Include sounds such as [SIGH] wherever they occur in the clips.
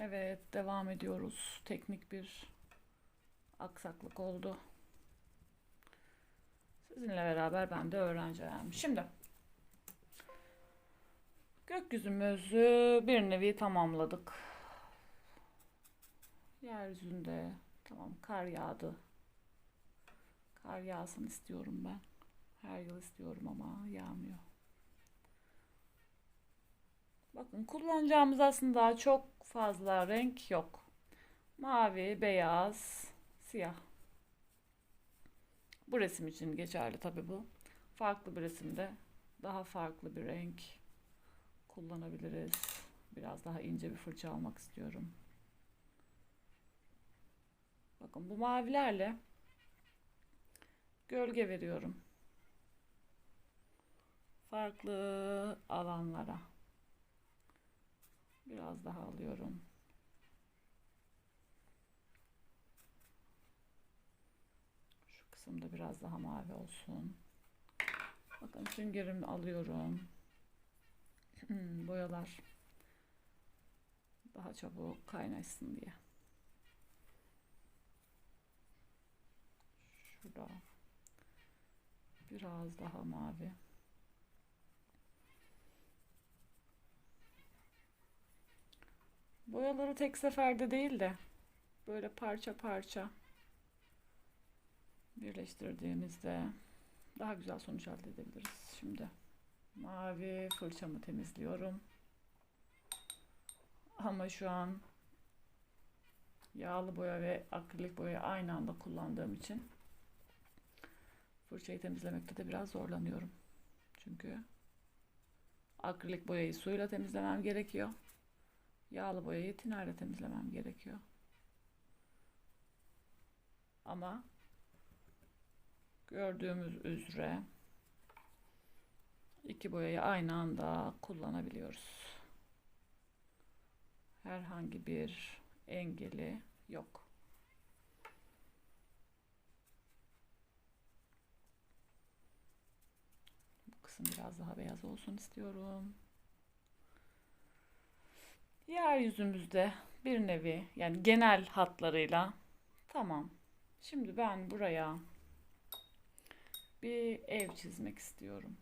Evet, devam ediyoruz. Teknik bir aksaklık oldu. Sizinle beraber ben de öğreneceğim. Şimdi gökyüzümüzü bir nevi tamamladık. Yeryüzünde tamam kar yağdı. Kar yağsın istiyorum ben. Her yıl istiyorum ama yağmıyor. Bakın kullanacağımız aslında çok fazla renk yok. Mavi, beyaz, siyah. Bu resim için geçerli tabii bu. Farklı bir resimde daha farklı bir renk kullanabiliriz. Biraz daha ince bir fırça almak istiyorum. Bakın bu mavilerle gölge veriyorum. Farklı alanlara. Biraz daha alıyorum. Şu kısımda biraz daha mavi olsun. Bakın süngerimi alıyorum. Hmm, Boyalar daha çabuk kaynaşsın diye. Şurada biraz daha mavi. Boyaları tek seferde değil de böyle parça parça birleştirdiğimizde daha güzel sonuç elde edebiliriz. Şimdi mavi fırçamı temizliyorum. Ama şu an yağlı boya ve akrilik boya aynı anda kullandığım için fırçayı temizlemekte de biraz zorlanıyorum. Çünkü akrilik boyayı suyla temizlemem gerekiyor. Yağlı boyayı tinayla temizlemem gerekiyor. Ama gördüğümüz üzere iki boyayı aynı anda kullanabiliyoruz. Herhangi bir engeli yok. Bu kısım biraz daha beyaz olsun istiyorum. Yeryüzümüzde bir nevi yani genel hatlarıyla tamam. Şimdi ben buraya bir ev çizmek istiyorum.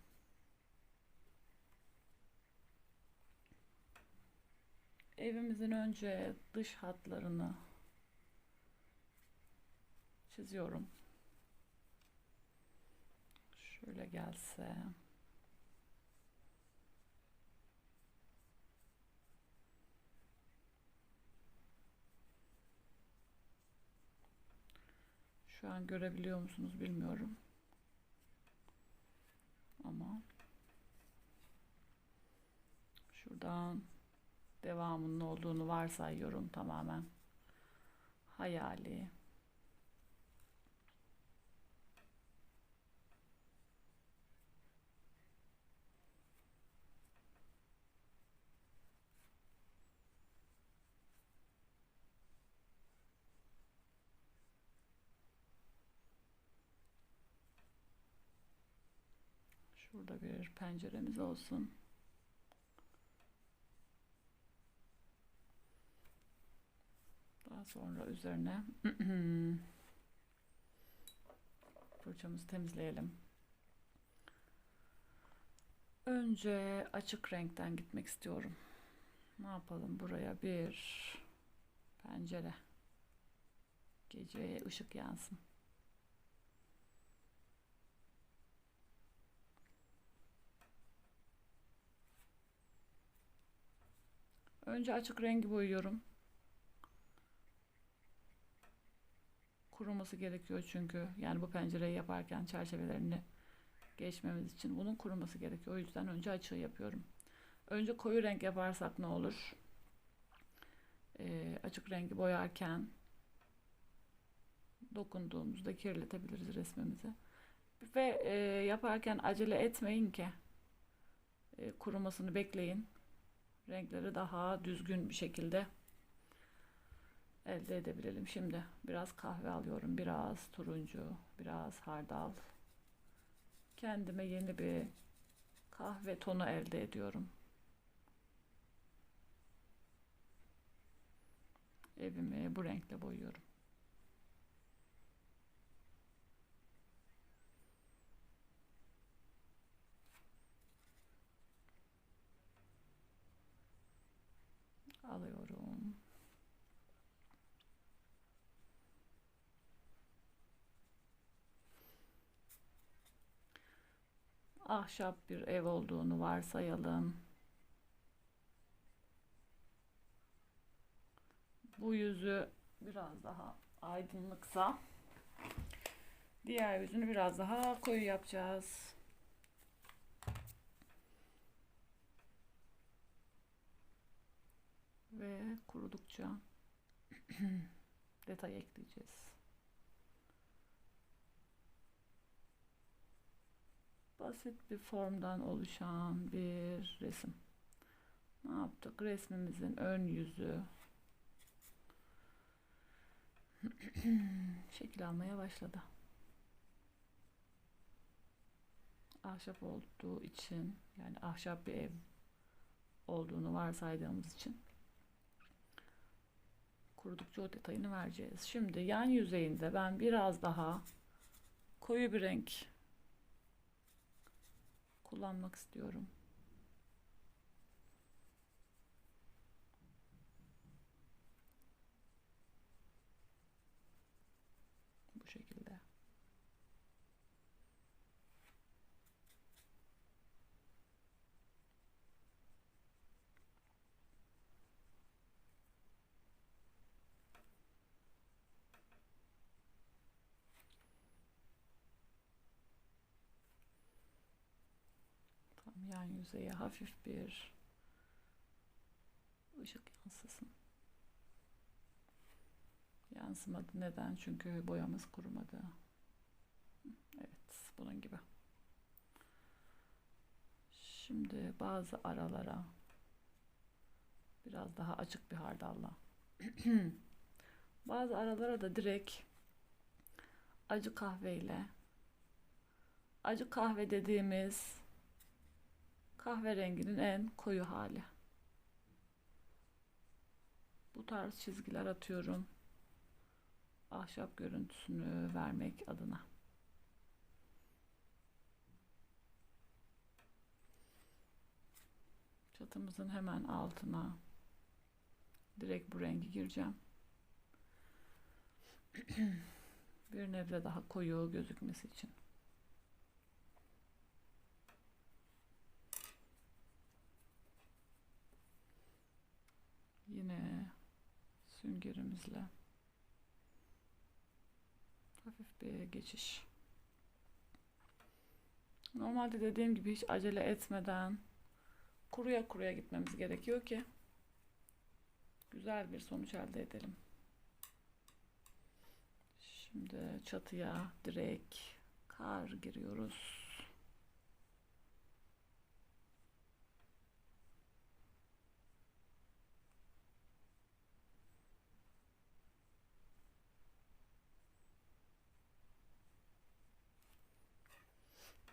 Evimizin önce dış hatlarını çiziyorum. Şöyle gelse. Şu an görebiliyor musunuz bilmiyorum. Ama şuradan devamının olduğunu varsayıyorum tamamen. Hayali. Şurada bir penceremiz olsun. Daha sonra üzerine [CLEARS THROAT] fırçamızı temizleyelim. Önce açık renkten gitmek istiyorum. Ne yapalım? Buraya bir pencere. Geceye ışık yansın. Önce açık rengi boyuyorum. Kuruması gerekiyor çünkü. Yani bu pencereyi yaparken çerçevelerini geçmemiz için bunun kuruması gerekiyor. O yüzden önce açığı yapıyorum. Önce koyu renk yaparsak ne olur? Ee, açık rengi boyarken dokunduğumuzda kirletebiliriz resmimizi. Ve e, yaparken acele etmeyin ki e, kurumasını bekleyin renkleri daha düzgün bir şekilde elde edebilelim. Şimdi biraz kahve alıyorum, biraz turuncu, biraz hardal. Kendime yeni bir kahve tonu elde ediyorum. evimi bu renkle boyuyorum. Alıyorum. Ahşap bir ev olduğunu varsayalım. Bu yüzü biraz daha aydınlıksa diğer yüzünü biraz daha koyu yapacağız. Ve kurudukça [CLEARS THROAT] detay ekleyeceğiz. Basit bir formdan oluşan bir resim. Ne yaptık? Resmimizin ön yüzü [CLEARS THROAT] şekil almaya başladı. Ahşap olduğu için yani ahşap bir ev olduğunu varsaydığımız için kurudukça o detayını vereceğiz. Şimdi yan yüzeyinde ben biraz daha koyu bir renk kullanmak istiyorum. Bu şekilde. Yan yüzeye hafif bir ışık yansısın. Yansımadı. Neden? Çünkü boyamız kurumadı. Evet, bunun gibi. Şimdi bazı aralara biraz daha açık bir hardalla. [CLEARS THROAT] bazı aralara da direkt acı kahveyle acı kahve dediğimiz kahverenginin en koyu hali. Bu tarz çizgiler atıyorum ahşap görüntüsünü vermek adına. Çatımızın hemen altına direkt bu rengi gireceğim. [CLEARS THROAT] bir nebze daha koyu gözükmesi için. Süngerimizle hafif bir geçiş. Normalde dediğim gibi hiç acele etmeden kuruya kuruya gitmemiz gerekiyor ki güzel bir sonuç elde edelim. Şimdi çatıya direkt kar giriyoruz.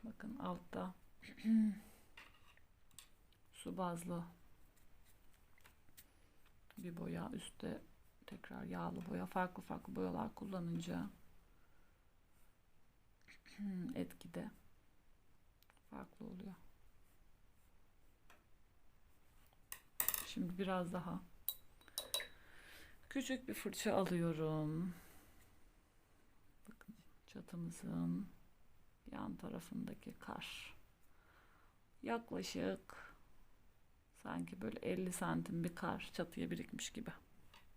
Bakın altta [CLEARS THROAT] su bazlı bir boya üstte tekrar yağlı boya farklı farklı boyalar kullanınca [CLEARS THROAT] etkide farklı oluyor. Şimdi biraz daha küçük bir fırça alıyorum. Bakın çatımızın yan tarafındaki kar. Yaklaşık sanki böyle 50 santim bir kar çatıya birikmiş gibi.